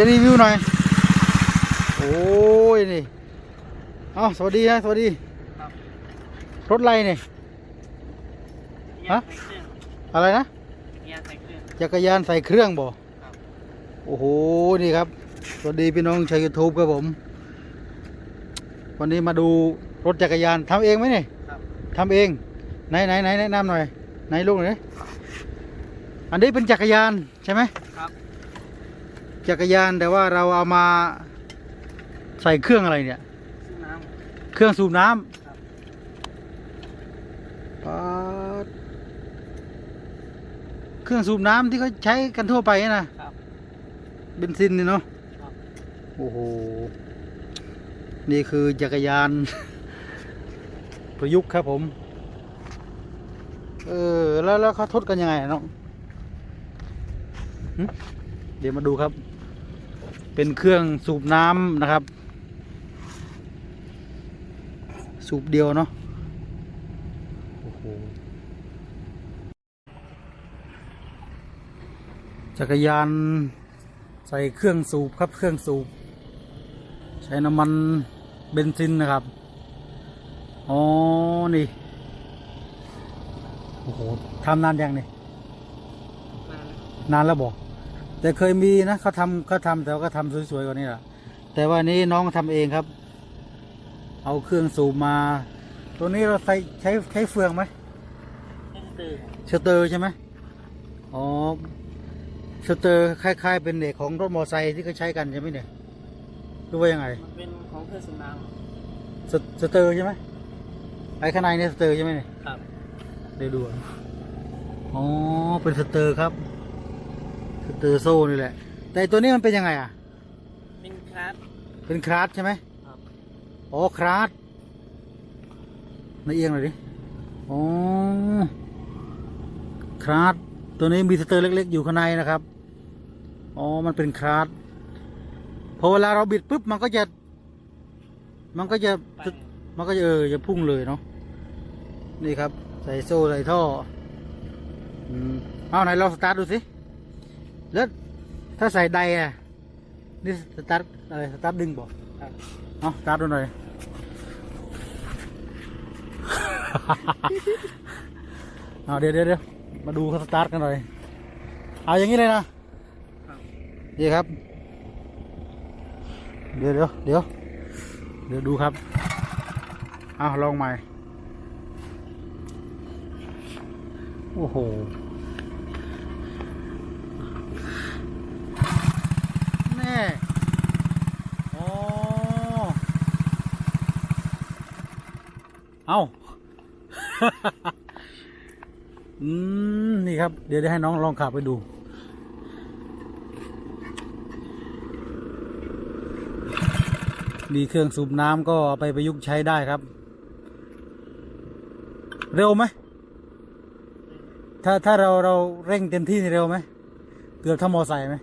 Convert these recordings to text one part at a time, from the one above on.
ดี๋ยวรีวิวหน่อย โอ้ยนี่เอาสวัสดีนะสวัสดีครับรถอะไรเนี่ยฮะอะไรนะเกียร์ใส่เครื่องจักรยานใส่เครื่องบ่ครับโอ้โหนี่ครับ สวัสดีพี่น้องชาวยูทูบครับผม วันนี้มาดูรถจักรยานทำเองไหมเนี่ยครับทำเองไหนไหนไหนแนะนำหน่อยไหนลูกหน่อยดิอันนี้เป็นจักรยานใช่ไหมครับ จักรยานแต่ว่าเราเอามาใส่เครื่องอะไรเนี่ย ซื้อน้เครื่องสูบน้ครับำป๊าดเครื่องสูบน้ำที่เขาใช้กันทั่วไปนะำครับ เบนซินนี่เนาะครับ โอ้โห นี่คือจักรยาน ประยุกต์ครับผม เออ แล้วแล้วเขาทดกันยังไงอะน้องหึเดี๋ยวมาดูครับ เป็นเครื่องสูบน้ำนะครับ สูบเดียวเนาะโอ้โหจักรยานใส่เครื่องสูบครับเครื่องสูบ ใช้น้ำมันเบนซินนะครับ อ๋อ นี่ โอ้โหทำนานยังนี่ นานแล้วนานแล้วบอก แต่เคยมีนะเขาทำเขาทำแต่ว่าก็ทำสวยๆกว่านี้แหละแต่ว่านี้น้องทำเองครับ เอาเครื่องสูบมา ตัวนี้เราใช้ใช้ใช้เฟืองไหมแค่ตื่นสเตอร์ใช่ไหมอ๋อสเตอร์คล้าย ๆ เป็นเด็กของรถมอเตอร์ไซค์ที่เขาใช้กันใช่ไหมเนี่ยหรือว่ายังไงมันเป็นของเครื่องสูบน้สสเตอร์ใช่ไหมไอ้ข้างในเนี่ยสเตอร์ใช่ไหมเนี่ยำครับเดี๋ยวดูอะอ๋อเป็นสเตอร์ครับส เตอร์โซ่นี่แหละ แต่ตัวนี้มันเป็นยังไงอะ เป็นคลาสเป็นคราสใช่ไหมครับอ๋อคราสนายเอียงหน่อยดิอ๋อคราสตัวนี้มีสเตอร์เล็ก ๆ อยู่ข้างในนะครับอ๋อมันเป็นคราสพอเวลาเราบิดปุ๊บมันก็จะ มันก็จะไปมันก็จะเออจะพุ่งเลยเนาะนี่ครับ ใส่โซ่ใส่ท่อ อืมเอาไหนลองสตาร์ทดูสิ แล้วถ้าใส่ไดอะนี่สตาร์ทอะไรสตาร์ทดึงบอกครับเอาสตาร์ทดูหน่อย เอาเดี๋ยวเดี๋ยวเดี๋ยวมาดูเขาสตาร์ทกันหน่อย เอาอย่างนี้เลยนะครับนี่ครับ เดี๋ยวเดี๋ยวเดี๋ยวเดี๋ยวดูครับ เอาลองใหม่ โอ้โห แน่อ๋อเอาอืม นี่ครับ เดี๋ยวได้ให้น้องลองขับไปดู มีเครื่องสูบน้ำก็เอาไปประยุกต์ใช้ได้ครับ เร็วไหม ถ้าถ้าเราเราเร่งเต็มที่เร็วไหม เกือบเท่ามอไซค์ไหม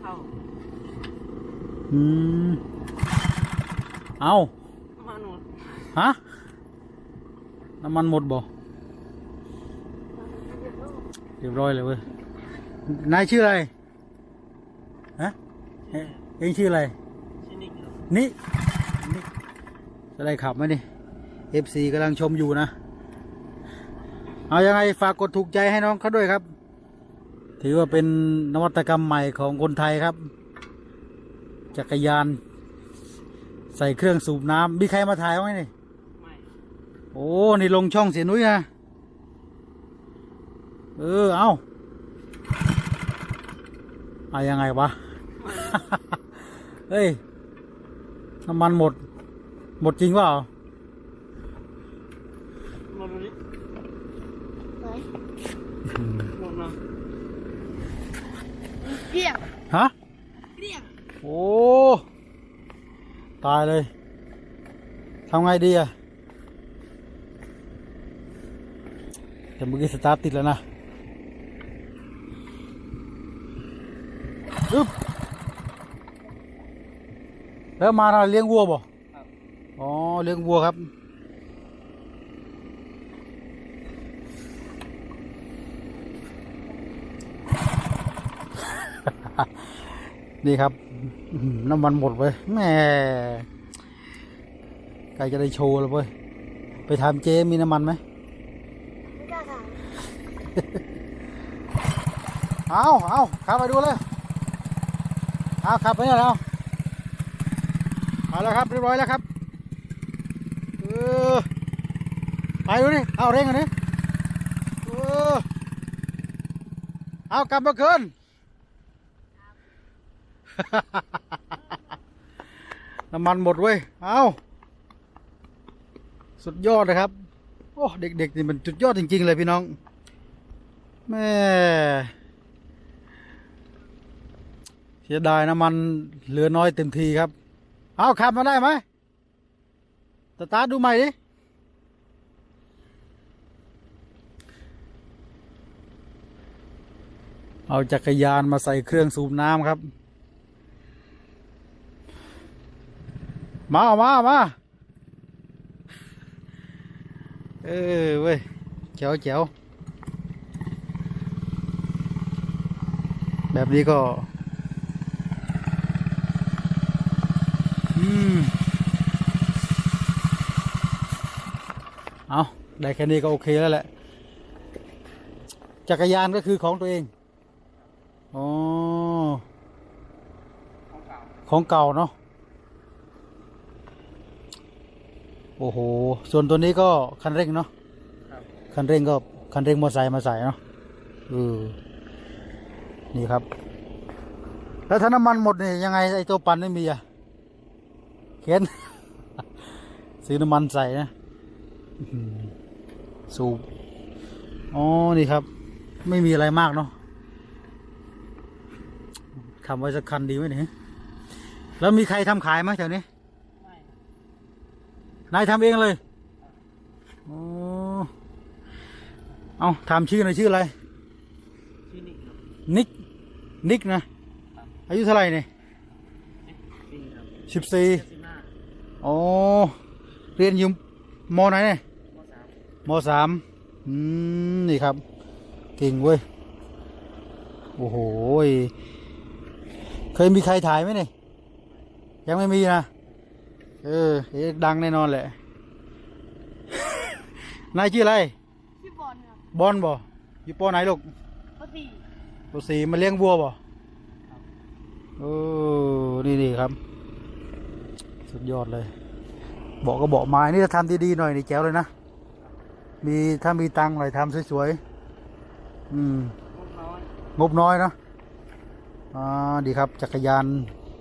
เข้า อืม เอามาหนูฮะ น้ำมันหมดบ่เรียบร้อยเลยเว้ย นายชื่ออะไร ฮะ เอ๊ะเองชื่ออะไรชินิกครับนี่นี่จะได้ขับไหมนี่ FC กำลังชมอยู่นะ เอายังไงฝากกดถูกใจให้น้องเขาด้วยครับ ถือว่าเป็นนวัตกรรมใหม่ของคนไทยครับ จักรยาน ใส่เครื่องสูบน้ำมีใครมาถ่ายไหมนี่ไม่โอ้นี่ลงช่องเสียนุ้ยนะเออเอาเอายังไงวะเฮ้ยน้ำมันหมด หมดจริงเปล่ามาดูดิหมดมาเรียกฮะเรียก โอ้ ตายเลยทำไงดีอะแต่เมื่อกี้สตาร์ทติดแล้วนะอึ๊บแล้วมาเราเลี้ยงวัวบ่ครับอ๋อ เลี้ยงวัวครับ นี่ครับอื้อหือ น้ำมันหมดเว้ยแหม่ใกล้จะได้โชว์แล้วเว้ย ไปถามเจ๊มีน้ำมันไหมไม่กล้าถามเอาเอาขับไปดูเลย เอาขับไปเนี่ยแล้วเอาแล้วครับเรียบร้อยแล้วครับ เออ ไปดูดิ เอาเร่งกันดิเออ เอากลับมาคืน น้ำมันหมดเว้ย เอาสุดยอดนะครับ โอ้ เด็กๆนี่มันสุดยอดจริง ๆ เลยพี่น้อง แม่เสียดายน้ำมันเหลือน้อยเต็มทีครับ เอาขับมาได้ไหมสตาร์ทดูใหม่ดิเอาจักรยานมาใส่เครื่องสูบน้ำครับ มาเอามาเอามาเออเว้ยเจ๋วเจ๋วแบบนี้ก็อืมเอาได้แค่นี้ก็โอเคแล้วแหละ จักรยานก็คือของตัวเองอ๋อของเก่าเนาะ โอ้โห ส่วนตัวนี้ก็คันเร่งเนาะครับคันเร่งก็คันเร่งมอเตอร์ไซค์มาใส่เนาะเออนี่ครับ แล้วถ้าน้ำมันหมดนี่ยังไงไอ้ตัวปั่นไม่มีอะเข็นซื้อน้ำมันใส่นะอื้อหือสูบอ๋อ นี่ครับ ไม่มีอะไรมากเนาะทำไว้สักคันดีไหมเนี่ยแล้วมีใครทำขายไหมแถวนี้ไม่ นายทำเองเลยโอ้เอาถามชื่อหน่อยชื่ออะไรชินิกครับนิก นิกนะ อายุเท่าไหร่เนี่ยปีครับสิบสี่เจ็ดสิบห้าโอ้เรียนอยู่มไหนเนี่ยมสามมสามอืม นี่ครับ เก่งเว้ย โอ้โหยเคยมีใครถ่ายไหมเนี่ย ยังไม่มีนะ เออเอ๊ะดังแน่นอนแหละ นายชื่ออะไรพี่บอลครับบอลบ่อยู่ปอไหนลูกปสี่ปอสีมาเลี้ยงวัวบ่เออนี่นี่ครับ สุดยอดเลย บอกก็บอกไม้นี่ถ้าทำดีๆหน่อยนี่แจ๋วเลยนะ มีถ้ามีตังค์หน่อยทำสวยๆอืม งบน้อยงบน้อยเนอะอ่าดีครับจักรยาน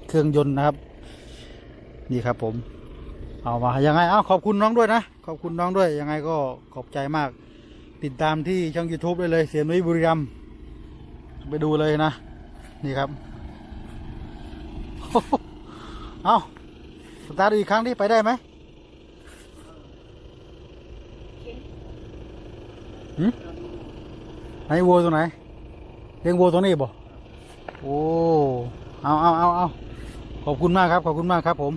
เครื่องยนต์นะครับ นี่ครับผม เอามายังไงเอาขอบคุณน้องด้วยนะ ขอบคุณน้องด้วยยังไงก็ขอบใจมาก ติดตามที่ช่อง YouTube ได้เลยเสียนุ้ยบุรีรัมย์ไปดูเลยนะ นี่ครับ เอาสตาร์ทอีกครั้งที่ไปได้ไหมหืมไหนวัวตรงไหนเลี้ยงวัวตรงนี้บ่โอ้ เอาเอาเอาเอาขอบคุณมากครับ ขอบคุณมากครับผม